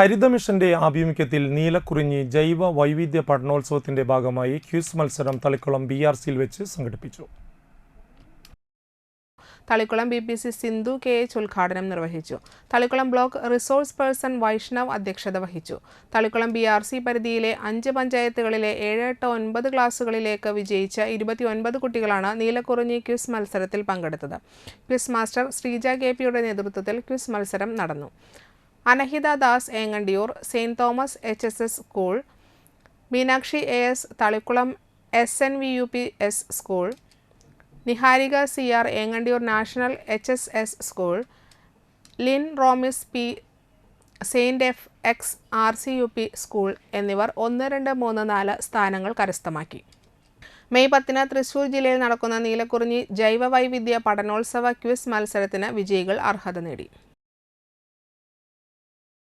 ഹരിത മിഷന്റെ ആഭിമുഖ്യത്തിൽ നീലക്കുറിഞ്ഞി ജൈവ വൈവിധ്യ പഠനോത്സവത്തിന്റെ ഭാഗമായി ക്യൂസ് മത്സരം തളിക്കുളം ബി ആർ സിയിൽ വെച്ച് സംഘടിപ്പിച്ചു. Thalikulam B P C Sindhu K H ഉദ്ഘാടനം നിർവഹിച്ചു. Thalikulam block resource person Vaishnav അധ്യക്ഷത വഹിച്ചു. തളിക്കുളം ബി ആർ സി പരിധിയിലെ അഞ്ച് പഞ്ചായത്തുകളിലെ ഏഴ് എട്ട് ഒൻപത് ക്ലാസ്സുകളിലേക്ക് വിജയിച്ച ഇരുപത്തി ഒൻപത് കുട്ടികളാണ് നീലക്കുറിഞ്ഞി ക്വിസ് മത്സരത്തിൽ പങ്കെടുത്തത്. ക്വിസ് മാസ്റ്റർ ശ്രീജ കെ പിയുടെ നേതൃത്വത്തിൽ ക്വിസ് മത്സരം നടന്നു. Anahita Das Engandiyoor Saint Thomas H S S school Meenakshi A S Thalikulam S N V U P S school Niharika C R Engandiyoor national H S S school Lin Romis P Saint F X R C U P school എന്നിവർ ഒന്ന് രണ്ട് മൂന്ന് നാല് സ്ഥാനങ്ങൾ കരസ്ഥമാക്കി. May പത്തിന് തൃശൂർ ജില്ലയിൽ നടക്കുന്ന നീലക്കുറിഞ്ഞി ജൈവവൈവിധ്യ പഠനോത്സവ ക്വിസ് മത്സരത്തിന് വിജയികൾ അർഹത നേടി.